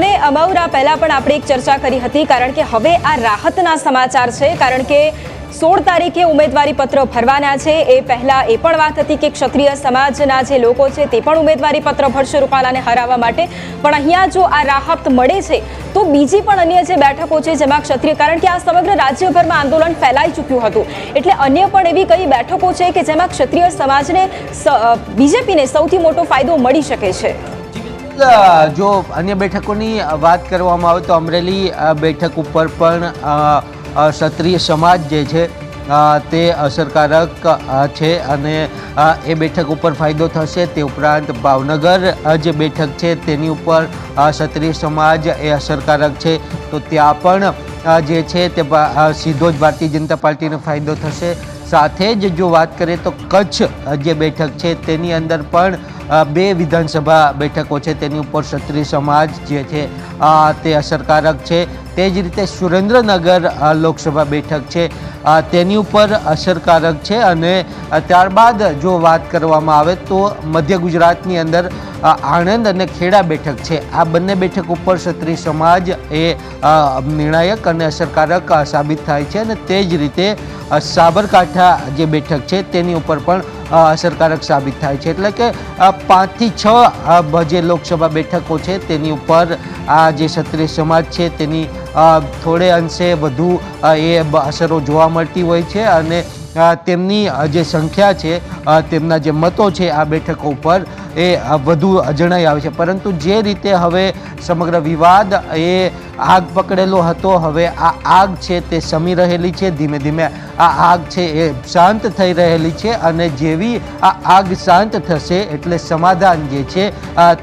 અને અમૌરા પહેલા પણ આપણે એક ચર્ચા કરી હતી, કારણ કે હવે આ રાહતના સમાચાર છે, કારણ કે સોળ તારીખે ઉમેદવારી પત્ર ભરવાના છે. એ પહેલા એ પણ વાત હતી કે ક્ષત્રિય સમાજના જે લોકો છે તે પણ ઉમેદવારી પત્ર ભરશે રૂપાલાને હરાવવા માટે. પણ અહીંયા જો આ રાહત મળે છે, તો બીજી પણ અન્ય જે બેઠકો છે જેમાં ક્ષત્રિય, કારણ કે આ સમગ્ર રાજ્યભરમાં આંદોલન ફેલાઈ ચૂક્યું હતું. એટલે અન્ય પણ એવી કઈ બેઠકો છે કે જેમાં ક્ષત્રિય સમાજને બીજેપીને સૌથી મોટો ફાયદો મળી શકે છે? જો અન્ય બેઠકોની વાત કરવામાં આવે તો અમરેલી બેઠક ઉપર પણ ક્ષત્રિય સમાજ જે છે તે અસરકારક છે અને એ બેઠક ઉપર ફાયદો થશે. તે ઉપરાંત ભાવનગર જે બેઠક છે તેની ઉપર ક્ષત્રિય સમાજ એ અસરકારક છે. તો ત્યાં પણ જે છે તે સીધો જ ભારતીય જનતા પાર્ટીને ફાયદો થશે. સાથે જ જો વાત કરીએ તો કચ્છ જે બેઠક છે તેની અંદર પણ બે વિધાનસભા બેઠકો છે તેની ઉપર ક્ષત્રિય સમાજ જે છે તે અસરકારક છે. તે જ રીતે સુરેન્દ્રનગર લોકસભા બેઠક છે. તેની ઉપર અસરકારક છે અને ત્યારબાદ જો વાત કરવામાં આવે તો મધ્ય ગુજરાતની અંદર આણંદ અને ખેડા બેઠક છે. આ બંને બેઠક ઉપર ક્ષત્રિય સમાજ એ નિર્ણાયક અને અસરકારક સાબિત થાય છે અને તે જ રીતે સાબરકાંઠા જે બેઠક છે તેની ઉપર પણ અસરકારક સાબિત થાય છે. એટલે કે પાંચથી છ જે લોકસભા બેઠકો છે તેની ઉપર આ જે ક્ષત્રિય સમાજ છે તેની થોડે અંશે વધુ એ અસરો જોવા મળતી હોય છે અને તેમની જે સંખ્યા છે તેમના જે મતો છે, આ બેઠકો ઉપર એ વધુ જણાઈ આવે છે. પરંતુ જે રીતે હવે સમગ્ર વિવાદ એ આગ પકડેલો હતો, હવે આ આગ છે તે સમી રહેલી છે, ધીમે ધીમે આ આગ છે એ શાંત થઈ રહેલી છે અને જેવી આ આગ શાંત થશે એટલે સમાધાન જે છે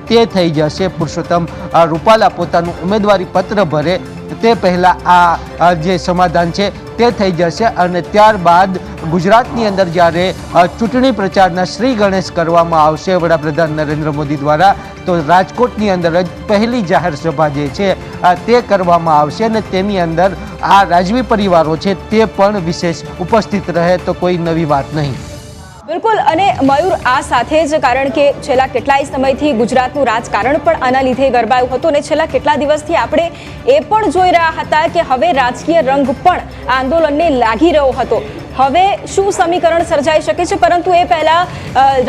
તે થઈ જશે. પુરુષોત્તમ રૂપાલા પોતાનું ઉમેદવારી પત્ર ભરે તે પહેલાં આ જે સમાધાન છે તે થઈ જશે અને ત્યારબાદ ગુજરાતની અંદર જ્યારે ચૂંટણી પ્રચારના શ્રી ગણેશ કરવામાં આવશે વડાપ્રધાન નરેન્દ્ર મોદી દ્વારા, તો રાજકોટની અંદર જ પહેલી જાહેર સભા જે છે તે કરવામાં આવશે અને તેની અંદર આ રાજવી પરિવારો છે તે પણ વિશેષ ઉપસ્થિત રહે તો કોઈ નવી વાત નહીં. બિલકુલ, અને મયુર, આ સાથે જ કારણ કે છેલ્લા કેટલાય સમયથી ગુજરાતનું રાજકારણ પણ આના લીધે ગરબાયું હતું અને છેલ્લા કેટલા દિવસથી આપણે એ પણ જોઈ રહ્યા હતા કે હવે રાજકીય રંગ પણ આંદોલનને લાગી રહ્યો હતો. હવે શું સમીકરણ સર્જાઈ શકે છે? પરંતુ એ પહેલા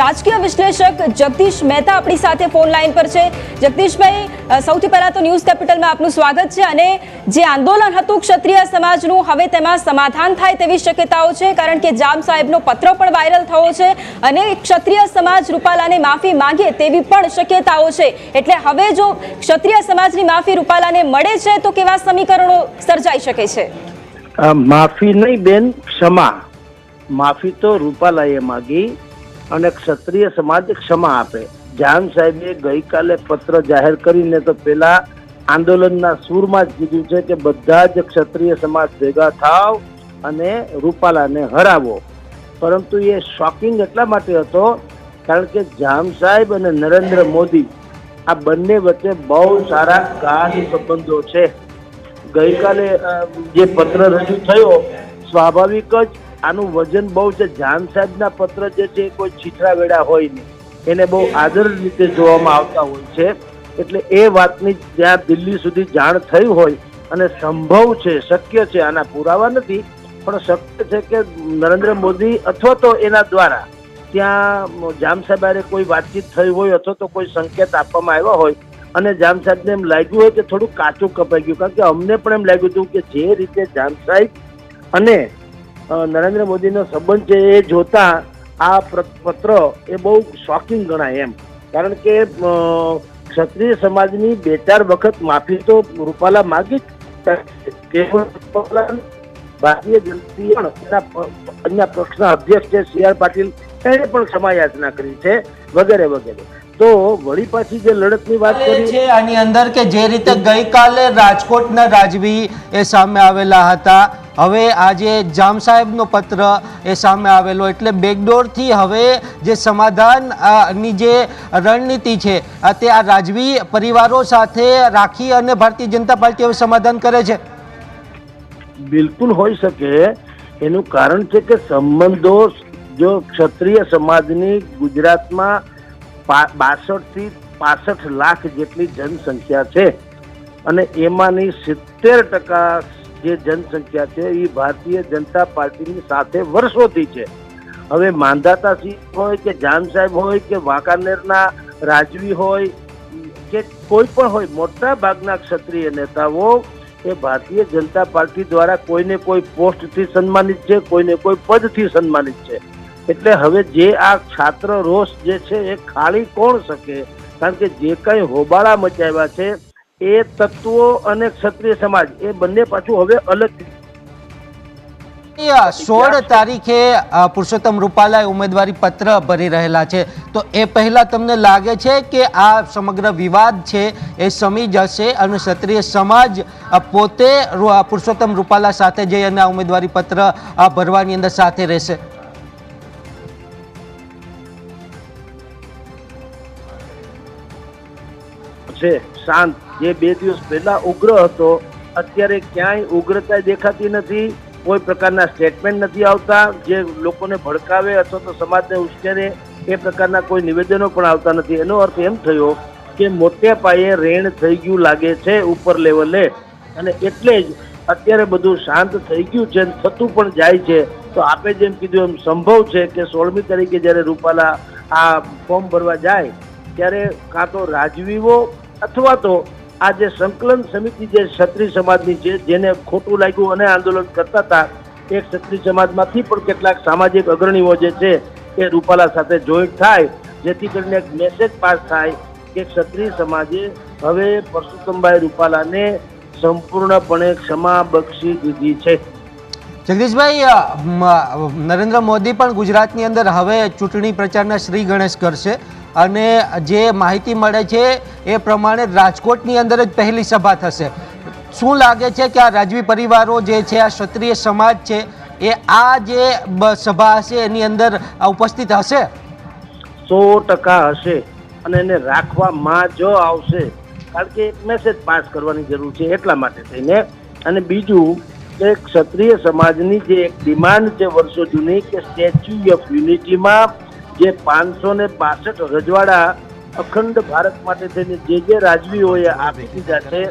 રાજકીય વિશ્લેષક જગદીશ મહેતા આપણી સાથે ફોન લાઈન પર છે. જગદીશભાઈ સૌથી પહેલા તો ન્યૂઝ કેપિટલમાં આપનું સ્વાગત છે અને જે આંદોલન હતું ક્ષત્રિય સમાજનું, હવે તેમાં સમાધાન થાય તેવી શક્યતાઓ છે, કારણ કે જામ સાહેબનો પત્ર પણ વાયરલ થયો છે અને ક્ષત્રિય સમાજ રૂપાલાને માફી માંગે તેવી પણ શક્યતાઓ છે. એટલે હવે જો ક્ષત્રિય સમાજની માફી રૂપાલાને મળે છે, તો કેવા સમીકરણો સર્જાઈ શકે છે? માફી નહીં બેન, ક્ષમા. માફી તો રૂપાલાએ માગી અને ક્ષત્રિય સમાજ ક્ષમા આપે. જાન સાહેબે ગઈકાલે પત્ર જાહેર કરીને તો પેલા આંદોલનના સૂરમાં જ કીધું છે કે બધા જ ક્ષત્રિય સમાજ ભેગા થાવ અને રૂપાલાને હરાવો. પરંતુ એ શોકિંગ એટલા માટે હતો, કારણ કે જામ સાહેબ અને નરેન્દ્ર મોદી આ બંને વચ્ચે બહુ સારા ગાઢ સંબંધો છે. ગઈકાલે જે પત્ર રજૂ થયો, સ્વાભાવિક જ આનું વજન બહુ છે. જાન સાહેબના પત્ર જે છે કોઈ છીછરા વેડા હોય નહીં. એને બહુ આદર રીતે જોવામાં આવતા હોય છે. એટલે એ વાતની ત્યાં દિલ્હી સુધી જાણ થઈ હોય અને સંભવ છે, શક્ય છે. આના પુરાવા નથી, પણ શક્ય છે કે નરેન્દ્ર મોદી અથવા તો એના દ્વારા ત્યાં જામ સાહેબ કોઈ વાતચીત થઈ હોય અથવા તો કોઈ સંકેત આપવામાં આવ્યા હોય અને જામ સાહેબને એમ લાગ્યું હોય કે થોડું કાચું કપાઈ ગયું, કારણ કે અમને પણ એમ લાગ્યું હતું કે જે રીતે જામ સાહેબ અને નરેન્દ્ર મોદીનો સંબંધ છે એ જોતા આ પત્ર એ બહુ શોકિંગ ગણાય એમ. કારણ કે ક્ષત્રિય સમાજની બે ચાર વખત માફી તો રૂપાલા માગી ભારતીય જનતા પક્ષના અધ્યક્ષ છે, સી આર પાટીલ, એણે પણ ક્ષમા યાચના કરી છે, વગેરે વગેરે. તો વળી પાછી જે લડતની વાત કરી છે આની અંદર કે જે રીતે ગઈકાલે રાજકોટના રાજવી એ સામે આવેલા હતા. હવે આજે જામ સાહેબનો પત્ર એ સામે આવેલો એટલે બેકડોરથી હવે જે સમાધાન અ, જે રણનીતિ છે તે આ રાજવી પરિવારો સાથે રાખી અને ભારતીય જનતા પાર્ટી હવે સમાધાન કરે છે. બિલકુલ હોઈ શકે. એનું કારણ છે કે સંબંધો જો ક્ષત્રિય સમાજની ગુજરાતમાં બાસઠથી પાસઠ લાખ જેટલી જનસંખ્યા છે. અને એમાંની સિત્તેર ટકા જે જનસંખ્યા છે એ ભારતીય જનતા પાર્ટીની સાથે વર્ષોથી છે. હવે માંધાતા સિંહ હોય કે જાન સાહેબ હોય કે વાંકાનેરના રાજવી હોય કે કોઈ પણ હોય, મોટા ભાગના ક્ષત્રિય નેતાઓ એ ભારતીય જનતા પાર્ટી દ્વારા કોઈને કોઈ પોસ્ટથી સન્માનિત છે, કોઈને કોઈ પદથી સન્માનિત છે. એટલે હવે જે આ છાત્ર રોષ જે છે એ ખાલી કોણ શકે? કારણ કે જે કઈ હોબાળા મચાવ્યા છે એ તત્વો અને ક્ષત્રિય સમાજ એ બંને પાછું હવે અલગ સોળ તારીખે પુરુષોત્તમ રૂપાલાએ ઉમેદવારી પત્ર ભરી રહેલા છે. તો એ પહેલા તમને લાગે છે કે આ સમગ્ર વિવાદ છે એ સમી જશે અને ક્ષત્રિય સમાજ પોતે પુરુષોત્તમ રૂપાલા સાથે જઈ અને આ ઉમેદવારી પત્ર ભરવાની અંદર સાથે રહેશે? છે શાંત, જે બે દિવસ પહેલા ઉગ્ર હતો, અત્યારે ક્યાંય ઉગ્રતા દેખાતી નથી, કોઈ પ્રકારના સ્ટેટમેન્ટ નથી આવતા, જે લોકોને ભડકાવે અથવા તો સમાજને ઉશ્કેરે, એ પ્રકારના કોઈ નિવેદનો પણ આવતા નથી. એનો અર્થ એમ થયો કે મોટે પાયે રેણ થઈ ગયું લાગે છે ઉપર લેવલે. અને એટલે જ અત્યારે બધું શાંત થઈ ગયું છે થતું પણ જાય છે. તો આપે જેમ કીધું એમ સંભવ છે કે સોળમી તારીખે જ્યારે રૂપાલા આ ફોર્મ ભરવા જાય ત્યારે કાં તો રાજવીઓ અથવા તો આ જે સંકલન સમિતિ જે ક્ષત્રિય સમાજની છે, જેને ખોટું લાગ્યું અને આંદોલન કરતા હતા, એ ક્ષત્રિય સમાજમાંથી પણ કેટલાક સામાજિક અગ્રણીઓ જે છે, એ રૂપાલા સાથે જોઈન્ટ થાય, જેથી કરીને એક મેસેજ પાસ થાય કે ક્ષત્રિય સમાજે હવે પરસોત્તમભાઈ રૂપાલાને સંપૂર્ણપણે ક્ષમા બક્ષી દીધી છે. જગદીશભાઈ નરેન્દ્ર મોદી પણ ગુજરાતની અંદર હવે ચૂંટણી પ્રચારના શ્રી ગણેશ કરશે. અને જે માહિતી મળે છે એ પ્રમાણે રાજકોટની અંદર જ પહેલી સભા થશે. શું લાગે છે કે આ રાજવી પરિવારો જે છે, આ ક્ષત્રિય સમાજ છે, એ આ જે સભા હશે, એની અંદર ઉપસ્થિત હશે? સો ટકા હશે અને એને રાખવામાં જ આવશે. કારણ કે એક મેસેજ પાસ કરવાની જરૂર છે એટલા માટે થઈને. અને બીજું કે ક્ષત્રિય સમાજની જે એક ડિમાન્ડ છે વર્ષો જૂની કે સ્ટેચ્યુ ઓફ યુનિટીમાં જે પાંચસો ને બાસઠ રજવાડા અખંડ ભારત માટે થઈને જે જે રાજવીઓએ આપી દીધા છે,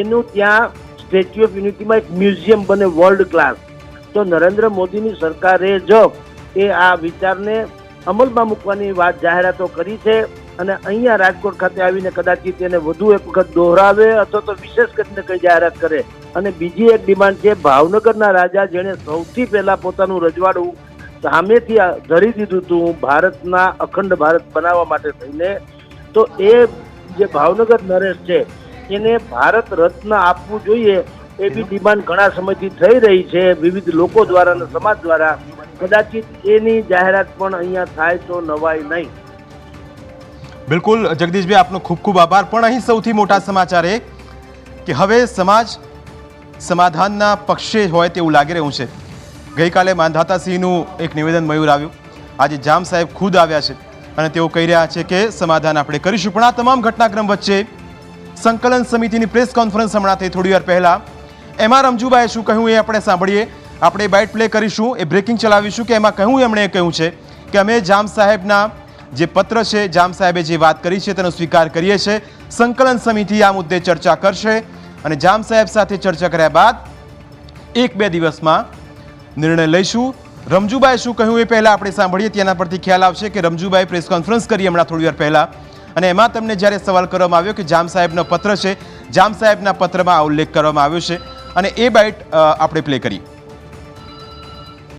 એનું ત્યાં સ્ટેચ્યુ ઓફ યુનિટીમાં એક મ્યુઝિયમ બને વર્લ્ડ ક્લાસ તો નરેન્દ્ર મોદીની સરકારે જ એ આ વિચારને અમલમાં મૂકવાની વાત જાહેરાતો કરી છે અને અહીંયા રાજકોટ ખાતે આવીને કદાચિત એને વધુ એક વખત દોહરાવે અથવા તો વિશેષ કરીને કઈ જાહેરાત કરે. અને બીજી એક ડિમાન્ડ છે, ભાવનગરના રાજા જેણે સૌથી પહેલા પોતાનું રજવાડું સામેથી ધરી દીધું હતું ભારતના અખંડ ભારત બનાવવા માટે થઈને તો એ જે ભાવનગર નરેશ છે એને ભારત રત્ન આપવું જોઈએ એવી ડિમાન્ડ ઘણા સમયથી થઈ રહી છે. વિવિધ લોકો દ્વારા અને સમાજ દ્વારા કદાચિત એની જાહેરાત પણ અહીંયા થાય તો નવાય નહીં. બિલકુલ જગદીશભાઈ આપનો ખૂબ ખૂબ આભાર. પણ અહીં સૌથી મોટા સમાચાર એ કે હવે સમાજ સમાધાનના પક્ષે હોય તેવું લાગી રહ્યું છે. ગઈકાલે માંધાતાસિંહનું એક નિવેદન મયુર આવ્યું. આજે જામ સાહેબ ખુદ આવ્યા છે અને તેઓ કહી રહ્યા છે કે સમાધાન આપણે કરીશું. પણ આ તમામ ઘટનાક્રમ વચ્ચે સંકલન સમિતિની પ્રેસ કોન્ફરન્સ હમણાં થઈ થોડી વાર પહેલા. એમાં રમજુબાએ શું કહ્યું એ આપણે સાંભળીએ. આપણે બાઇટ પ્લે કરીશું, એ બ્રેકિંગ ચલાવીશું કે એમાં કહ્યું, એમણે કહ્યું છે કે અમે જામ સાહેબના જે પત્ર છે, જામ સાહેબે જે વાત કરી છે તેનો સ્વીકાર કરીએ છીએ સંકલન સમિતિ આ મુદ્દે ચર્ચા કરશે અને જામ સાહેબ સાથે ચર્ચા કર્યા બાદ એક બે દિવસમાં નિર્ણય લઈશું. રમજુબાએ શું કહ્યું એ પહેલાં આપણે સાંભળીએ. તેના પરથી ખ્યાલ આવશે કે રમજુબાએ પ્રેસ કોન્ફરન્સ કરી હમણાં થોડી વાર પહેલાં. અને એમાં તમને જ્યારે સવાલ કરવામાં આવ્યો કે જામ સાહેબનો પત્ર છે, જામ સાહેબના પત્રમાં આ ઉલ્લેખ કરવામાં આવ્યો છે. અને એ બાઇટ આપણે પ્લે કરી